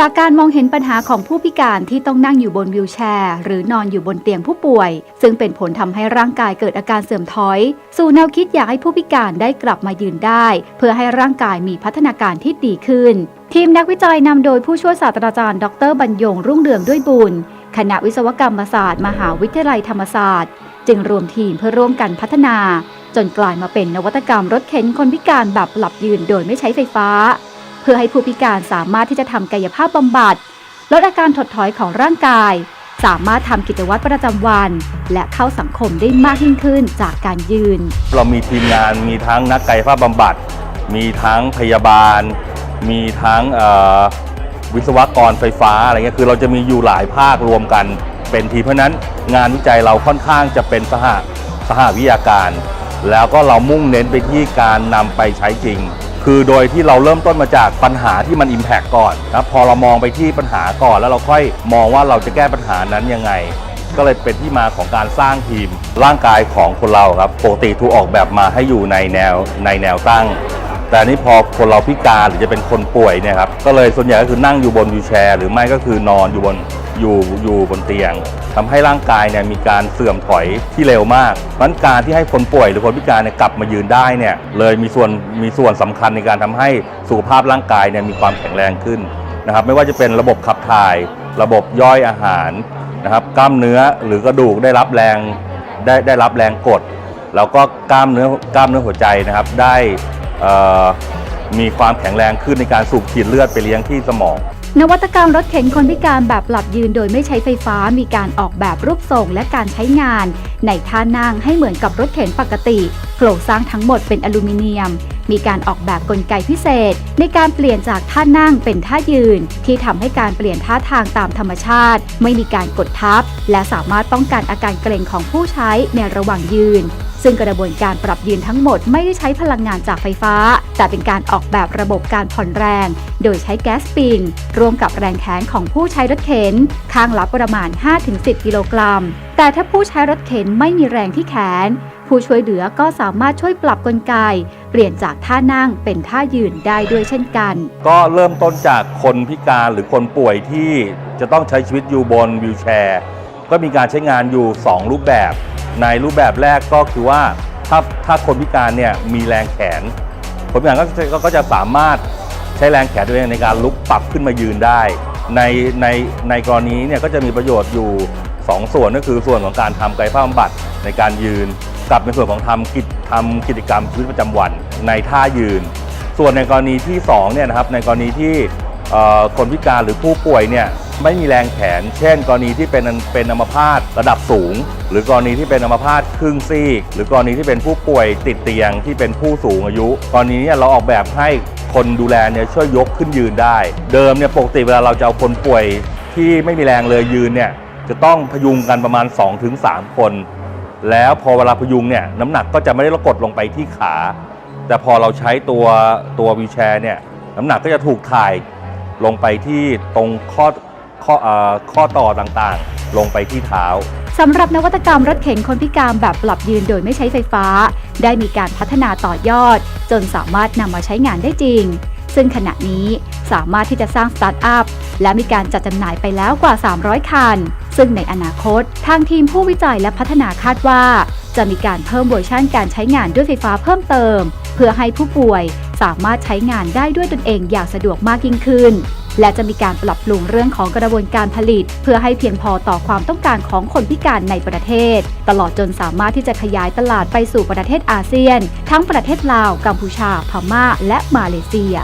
จากการมองเห็นปัญหาของผู้พิการที่ต้องนั่งอยู่บนวิวแชร์ หรือนอนอยู่บนเตียงผู้ป่วย ซึ่งเป็นผลทำให้ร่างกายเกิดอาการเสื่อมถอย สู่แนวคิดอยากให้ผู้พิการได้กลับมายืนได้ เพื่อให้ร่างกายมีพัฒนาการที่ดีขึ้น ทีมนักวิจัยนำโดยผู้ช่วยศาสตราจารย์ ดรบรรยงรุ่งเรืองด้วยบุญคณะวิศวกรรมศาสตร์ มหาวิทยาลัยธรรมศาสตร์ จึงรวมทีมเพื่อร่วมกันพัฒนา จนกลายมาเป็นนวัตกรรมรถเข็นคนพิการแบบหลับยืนโดยไม่ใช้ไฟฟ้า พื่อให้ผู้พิการสามารถที่จะทำกายภาพบำบัด ลดอาการถดถอยของร่างกาย สามารถทำกิจวัตรประจำวัน และเข้าสังคมได้มากยิ่งขึ้นจากการยืน เรามีทีมงานมีทั้งนักกายภาพบำบัด มีทั้งพยาบาล มีทั้งวิศวกรไฟฟ้าอะไรเงี้ยคือเราจะมีอยู่หลายภาครวมกันเป็นทีเพราะฉะนั้นงานวิจัยเราค่อนข้างจะเป็นสหสหวิทยาการ แล้วก็เรามุ่งเน้นไปที่การนำไปใช้จริง คือโดยที่เราเริ่มต้นมาจากปัญหาที่มัน Impact ก่อนนะพอเรามองไปที่ปัญหาก่อนแล้วเราค่อยมองว่าเราจะแก้ปัญหานั้นยังไง ก็เลยเป็นที่มาของการสร้างทีมร่างกายของคนเราครับปกติถูกออกแบบมาให้อยู่ในแนวในแนวตั้ง แต่นี้พอคนเราพิการหรือจะเป็นคนป่วยเนี่ยครับก็เลยส่วนใหญ่ก็คือนั่งอยู่บนวิวแชร์ หรือไม่ก็คือนอนอยู่บนอยู่อยู่บนเตียงทำให้ร่างกายเนี่ยมีการเสื่อมถอยที่เร็วมากเพราะฉะนั้นการที่ให้คนป่วยหรือคนพิการเนี่ยกลับมายืนได้เนี่ยเลยมีส่วนมีส่วนสำคัญในการทำให้สุขภาพร่างกายเนี่ยมีความแข็งแรงขึ้นนะครับไม่ว่าจะเป็นระบบขับถ่าย ระบบย่อยอาหารนะครับกล้ามเนื้อหรือกระดูกได้รับแรงได้ได้รับแรงกด แล้วก็กล้ามเนื้อกล้ามเนื้อหัวใจนะครับได้ มีความแข็งแรงขึ้นในการสูบฉีดเลือดไปเลี้ยงที่สมอง นวัตกรรมรถเข็นคนพิการแบบหลับยืนโดยไม่ใช้ไฟฟ้ามีการออกแบบรูปทรงและการใช้งาน ในท่านั่งให้เหมือนกับรถเข็นปกติโครงสร้างทั้งหมดเป็นอลูมิเนียม มีการออกแบบกลไกพิเศษ ในการเปลี่ยนจากท่านั่งเป็นท่ายืน ที่ทำให้การเปลี่ยนท่าทางตามธรรมชาติ ไม่มีการกดทับ และสามารถป้องกันอาการเกร็งของผู้ใช้ในระหว่างยืน ซึ่งกระบวนการปรับยืนทั้งหมดไม่ได้ใช้พลังงานจากไฟฟ้า แต่เป็นการออกแบบระบบการผ่อนแรง โดยใช้แก๊สปินร่วมกับแรงแขนของผู้ใช้รถเข็น ข้างละประมาณ 5-10 กิโลกรัม แต่ถ้าผู้ใช้รถเข็นไม่มีแรงที่แขน ผู้ช่วยเหลือก็สามารถช่วยปรับกลไก เปลี่ยนจากท่านั่งเป็นท่ายืนได้ด้วยเช่นกัน ก็เริ่มต้นจากคนพิการหรือคนป่วยที่จะต้องใช้ชีวิตอยู่บนวิวแชร์ ก็มีการใช้งานอยู่ 2 รูปแบบ ในรูปแบบแรกก็คือว่าถ้าถ้าคนพิการเนี่ยมีแรงแขนคนพิการก็จะก็ก็จะสามารถใช้แรงแขนตัวเองในการลุกปรับขึ้นมายืนได้ ในในในกรณีเนี่ยก็จะมีประโยชน์อยู่ 2 ส่วนก็คือส่วนของการทำกายภาพบำบัดในการยืน กับในส่วนของทำกิจทำกิจกรรมชีวิตประจำวันในท่ายืน ส่วนในกรณีที่2เนี่ยนะครับในกรณีที่คนพิการหรือผู้ป่วยเนี่ย ไม่มีแรงแขน เช่น กรณีที่เป็นเป็นอัมพาตระดับสูง หรือกรณีที่เป็นอัมพาตครึ่งซีก หรือกรณีที่เป็นผู้ป่วยติดเตียงที่เป็นผู้สูงอายุ กรณีนี้เราออกแบบให้คนดูแลเนี่ยช่วยยกขึ้นยืนได้ เดิมเนี่ยปกติเวลาเราจะเอาคนป่วยที่ไม่มีแรงเลยยืนเนี่ยจะต้องพยุงกันประมาณ 2-3 คน แล้วพอเวลาพยุงเนี่ยน้ำหนักก็จะไม่ได้กดลงไปที่ขา แต่พอเราใช้ตัวตัววีแชร์เนี่ยน้ำหนักก็จะถูกถ่ายลงไปที่ตรงข้อ ข้อเออข้อต่อต่างๆ ลงไปที่เท้า สำหรับนวัตกรรมรถเข็นคนพิการแบบปรับยืนโดยไม่ใช้ไฟฟ้า ได้มีการพัฒนาต่อยอด จนสามารถนำมาใช้งานได้จริง ซึ่งขณะนี้สามารถที่จะสร้างสตาร์ทอัพ และมีการจัดจำหน่ายไปแล้วกว่า 300 คัน ซึ่งในอนาคต ทางทีมผู้วิจัยและพัฒนาคาดว่า จะมีการเพิ่มเวอร์ชันการใช้งานด้วยไฟฟ้าเพิ่มเติม เพื่อให้ผู้ป่วยสามารถใช้งานได้ด้วยตนเองอย่างสะดวกมากยิ่งขึ้น และจะมีการปรับปรุงเรื่องของกระบวนการผลิต เพื่อให้เพียงพอต่อความต้องการของคนพิการในประเทศ ตลอดจนสามารถที่จะขยายตลาดไปสู่ประเทศอาเซียน ทั้งประเทศลาว กัมพูชา พม่า และมาเลเซีย